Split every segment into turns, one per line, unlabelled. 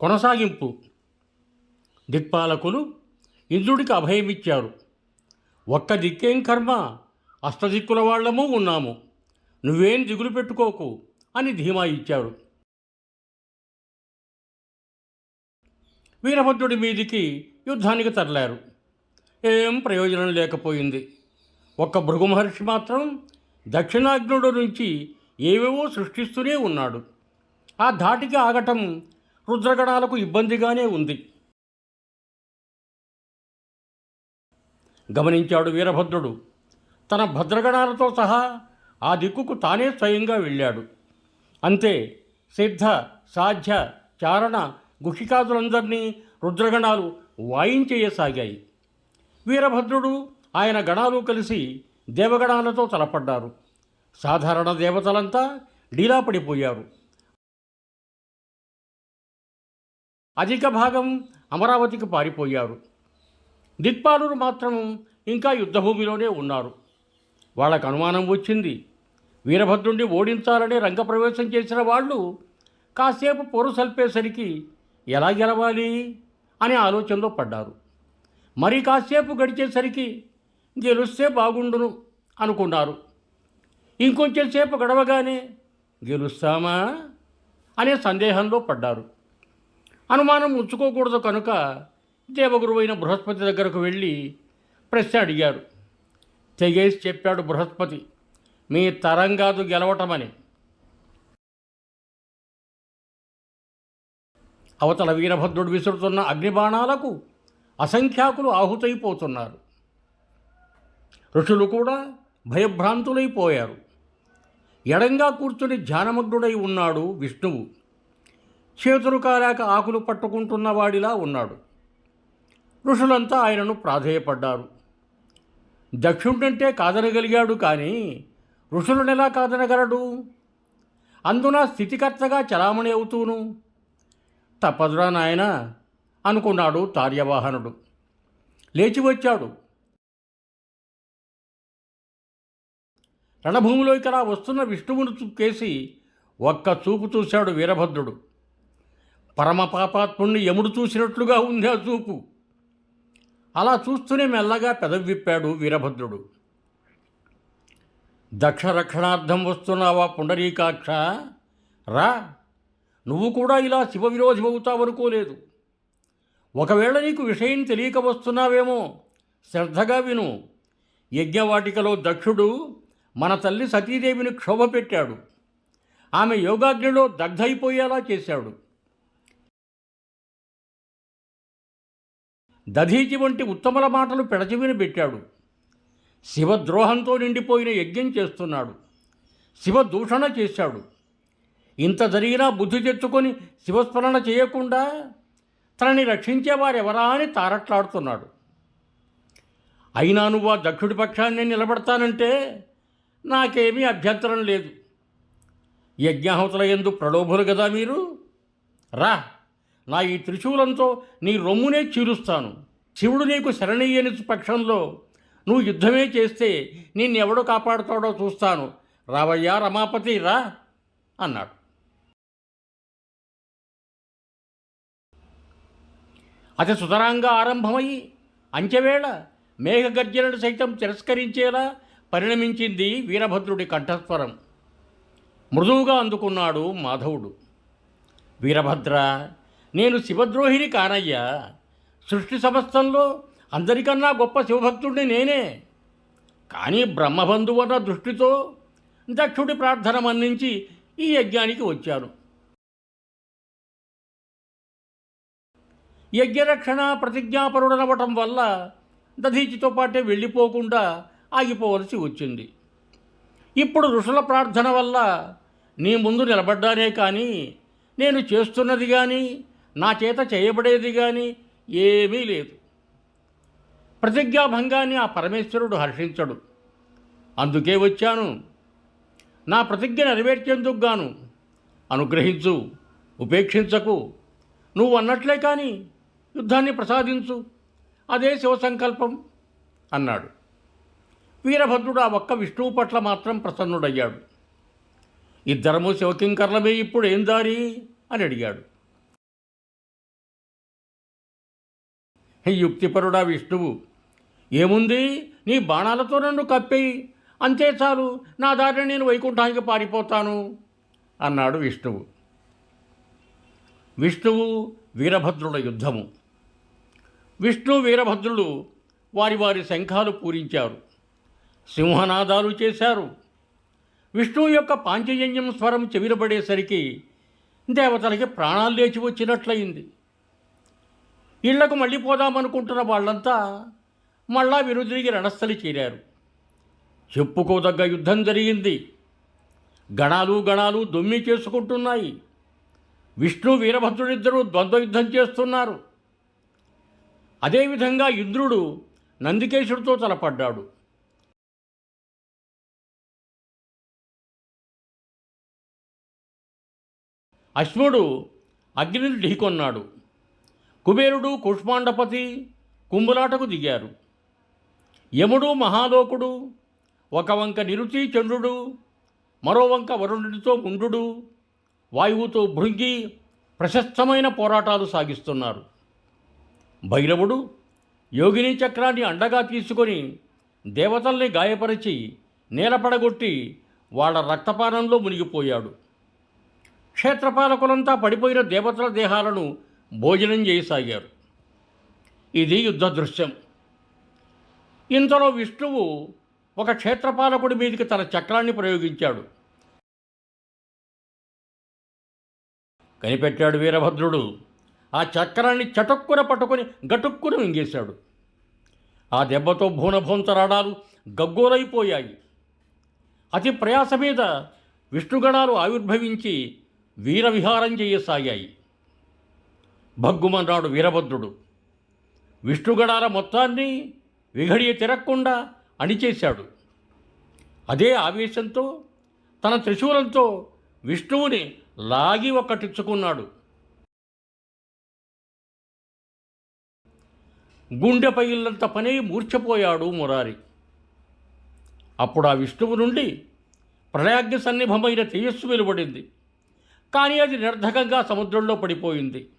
కొనసాగింపు. దిక్పాలకులు ఇంద్రుడికి అభయమిచ్చారు ఒక్క దిక్కేం కర్మ? అష్టదిక్కుల వాళ్ళము ఉన్నాము. నువ్వేం దిగులు పెట్టుకోకు అని ధీమా ఇచ్చారు. వీరభద్రుడి మీదికి యుద్ధానికి తరలారు. ఏం ప్రయోజనం లేకపోయింది. ఒక్క భృగు మహర్షి మాత్రం దక్షిణాగ్నుడు నుంచి ఏవేవో సృష్టిస్తూనే ఉన్నాడు. ఆ ధాటికి ఆగటం రుద్రగణాలకు ఇబ్బందిగానే ఉంది. గమనించాడు వీరభద్రుడు. తన భద్రగణాలతో సహా ఆ దిక్కుకు తానే స్వయంగా వెళ్ళాడు. అంతే సిద్ధ సాధ్య చారణ గుహికాదులందరినీ రుద్రగణాలు వాయించేయసాగాయి. వీరభద్రుడు ఆయన గణాలు కలిసి దేవగణాలతో తలపడ్డారు. సాధారణ దేవతలంతా ఢీలాపడిపోయారు అధిక భాగం అమరావతికి పారిపోయారు. దిక్పాలురు మాత్రం ఇంకా యుద్ధభూమిలోనే ఉన్నారు. వాళ్ళకు అనుమానం వచ్చింది. వీరభద్రుణ్ణి ఓడించాలని రంగప్రవేశం చేసిన వాళ్ళు కాసేపు పొరు సల్పేసరికి ఎలా గెలవాలి అనే ఆలోచనలో పడ్డారు. మరి కాసేపు గడిచేసరికి గెలుస్తే బాగుండును అనుకున్నారు. ఇంకొంచెం సేపు గడవగానే గెలుస్తామా అనే సందేహంలో పడ్డారు. అనుమానం ఉంచుకోకూడదు కనుక దేవగురువైన బృహస్పతి దగ్గరకు వెళ్ళి ప్రశ్న అడిగారు. తెగేసి చెప్పాడు బృహస్పతి మీ తరంగాదు గెలవటమని. అవతల వీరభద్రుడు విసురుతున్న అగ్నిబాణాలకు అసంఖ్యాకులు ఆహుతైపోతున్నారు. ఋషులు కూడా భయభ్రాంతులైపోయారు. ఎడంగా కూర్చుని ధ్యానమగ్నుడై ఉన్నాడు విష్ణువు. చేతులు కాలేక ఆకులు పట్టుకుంటున్న వాడిలా ఉన్నాడు. ఋషులంతా ఆయనను ప్రాధేయపడ్డారు. దక్షుడంటే కాదనగలిగాడు కానీ ఋషులనెలా కాదనగలడు అందున స్థితికర్తగా చలామణి అవుతూను? తప్పదురా నాయన అనుకున్నాడు తార్యవాహనుడు. లేచి వచ్చాడు. రణభూమిలోకి అలా వస్తున్న విష్ణువును చుక్కేసి ఒక్క చూపు చూశాడు వీరభద్రుడు. పరమపాపాత్ముణ్ణి యముడు చూసినట్లుగా ఉంది ఆ చూపు. అలా చూస్తూనే మెల్లగా పెదవిప్పాడు వీరభద్రుడు. దక్ష రక్షణార్థం వస్తున్నావా పుండరీకాక్ష? రా నువ్వు కూడా ఇలా శివ విరోధి అవుతావనుకోలేదు ఒకవేళ నీకు విషయం తెలియక వస్తున్నావేమో శ్రద్ధగా విను. యజ్ఞవాటికలో దక్షుడు మన తల్లి సతీదేవిని క్షోభ పెట్టాడు ఆమె యోగాగ్నిలో దగ్ధైపోయేలా చేశాడు. దధీచి వంటి ఉత్తమల మాటలు పెడచివిని పెట్టాడు. శివద్రోహంతో నిండిపోయిన యజ్ఞం చేస్తున్నాడు. శివ దూషణ చేశాడు. ఇంత జరిగినా బుద్ధి తెచ్చుకొని శివస్మరణ చేయకుండా తనని రక్షించేవారెవరా అని తారట్లాడుతున్నాడు. అయినా నువ్వు ఆ దక్షుడి పక్షాన్ని నిలబడతానంటే నాకేమీ అభ్యంతరం లేదు. యజ్ఞాహుతుల ఎందు ప్రలోభులు కదా మీరు? రా. నా ఈ త్రిశూలంతో నీ రొమ్మునే చీరుస్తాను. శివుడు నీకు శరణయ్యని పక్షంలో నువ్వు యుద్ధమే చేస్తే నిన్నెవడు కాపాడుతాడో చూస్తాను. రావయ్యా రమాపతి రా అన్నాడు. అతి సుతరాంగా ఆరంభమై అంచెవేళ మేఘగర్జనను సైతం తిరస్కరించేలా పరిణమించింది వీరభద్రుడి కంఠస్వరం. మృదువుగా అందుకున్నాడు మాధవుడు. వీరభద్ర నేను శివద్రోహిని కానయ్యా. సృష్టి సమస్తంలో అందరికన్నా గొప్ప శివభక్తుడిని నేనే. కానీ బ్రహ్మబంధువన్న దృష్టితో దక్షుడి ప్రార్థన మన్నించి ఈ యజ్ఞానికి వచ్చాను. యజ్ఞరక్షణ ప్రతిజ్ఞాపరుడనవటం వల్ల దధీచితో పాటే వెళ్ళిపోకుండా ఆగిపోవలసి వచ్చింది. ఇప్పుడు ఋషుల ప్రార్థన వల్ల నీ ముందు నిలబడ్డానే కానీ నేను చేస్తున్నది కానీ నా చేత చేయబడేది కానీ ఏమీ లేదు. ప్రతిజ్ఞాభంగాన్ని ఆ పరమేశ్వరుడు హర్షించడు. అందుకే వచ్చాను. నా ప్రతిజ్ఞ నెరవేర్చేందుకు గాను అనుగ్రహించు ఉపేక్షించకు. నువ్వు అన్నట్లే కానీ యుద్ధాన్ని ప్రసాదించు. అదే శివసంకల్పం అన్నాడు. వీరభద్రుడు ఆ ఒక్క విష్ణువు పట్ల మాత్రం ప్రసన్నుడయ్యాడు. ఇద్దరము శివకింకర్లమే ఇప్పుడు ఏం దారి? అని అడిగాడు. యుక్తిపరుడా విష్ణువు. ఏముంది? నీ బాణాలతో నన్ను కప్పేయి. అంతే చాలు. నా దారిని నేను వైకుంఠానికి పారిపోతాను అన్నాడు విష్ణువు. విష్ణువు వీరభద్రుల యుద్ధము. విష్ణు వీరభద్రులు వారి వారి శంఖాలు పూరించారు. సింహనాదాలు చేశారు. విష్ణువు యొక్క పాంచజన్యం స్వరం చెవిరబడేసరికి దేవతలకి ప్రాణాలు లేచి వచ్చినట్లయింది. ఇళ్ళకు మళ్ళీ పోదామనుకుంటున్న వాళ్ళంతా మళ్ళా విరుదిరిగి రణస్థలి చేరారు. చెప్పుకోదగ్గ యుద్ధం జరిగింది. గణాలు గణాలు దొమ్మి చేసుకుంటున్నాయి. విష్ణు వీరభద్రుడిద్దరూ ద్వంద్వ యుద్ధం చేస్తున్నారు. అదేవిధంగా ఇంద్రుడు నందికేశుడితో తలపడ్డాడు. అశ్వుడు అగ్నిని ఢీకొన్నాడు. కుబేరుడు కుష్మాండపతి కుంభలాటకు దిగారు. యముడు మహాలోకుడు ఒక వంక నిరుచి చంద్రుడు మరో వంక వరుణుడితో ముండు వాయువుతో భృంగి ప్రశస్తమైన పోరాటాలు సాగిస్తున్నారు. భైరవుడు యోగిని చక్రాన్ని అండగా తీసుకొని దేవతల్ని గాయపరిచి నేలపడగొట్టి వాళ్ళ రక్తపానంలో మునిగిపోయాడు. క్షేత్రపాలకులంతా పడిపోయిన దేవతల దేహాలను భోజనం చేయసాగారు. ఇది యుద్ధ దృశ్యం. ఇంతలో విష్ణువు ఒక క్షేత్రపాలకుడి మీదకి తన చక్రాన్ని ప్రయోగించాడు. కనిపెట్టాడు వీరభద్రుడు. ఆ చక్రాన్ని చటుక్కున పట్టుకొని గటుక్కున మింగేశాడు. ఆ దెబ్బతో భూనభూంతరాడాలు గగ్గోలైపోయాయి. అతి ప్రయాస మీద విష్ణుగణాలు ఆవిర్భవించి వీరవిహారం చేయసాగాయి. భగ్గుమన్నాడు వీరభద్రుడు. విష్ణుగడాల మొత్తాన్ని విఘడియ తిరగకుండా అణిచేశాడు. అదే ఆవేశంతో తన త్రిశూలంతో విష్ణువుని లాగి ఒక్కటిచ్చుకున్నాడు. గుండె పగిలినంత పని మూర్ఛపోయాడు మురారి. అప్పుడు ఆ విష్ణువు నుండి ప్రళయాగ్ని సన్నిభమైన తేజస్సు వెలువడింది. కానీ అది నిర్ధకంగా సముద్రంలో పడిపోయింది.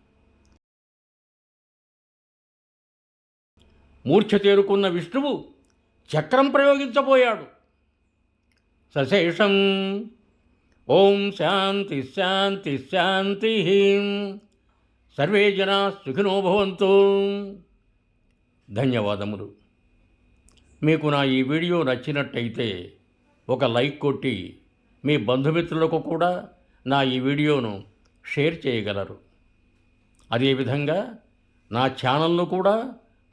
మూర్ఛ తేరుకున్న విష్ణువు చక్రం ప్రయోగించబోయాడు. సశేషం. ఓం శాంతి శాంతి శాంతి. సర్వే జనా సుఖినో భవంతు. ధన్యవాదములు. మీకు నా ఈ వీడియో నచ్చినట్టయితే ఒక లైక్ కొట్టి మీ బంధుమిత్రులకు కూడా నా ఈ వీడియోను షేర్ చేయగలరు. అదేవిధంగా నా ఛానల్ను కూడా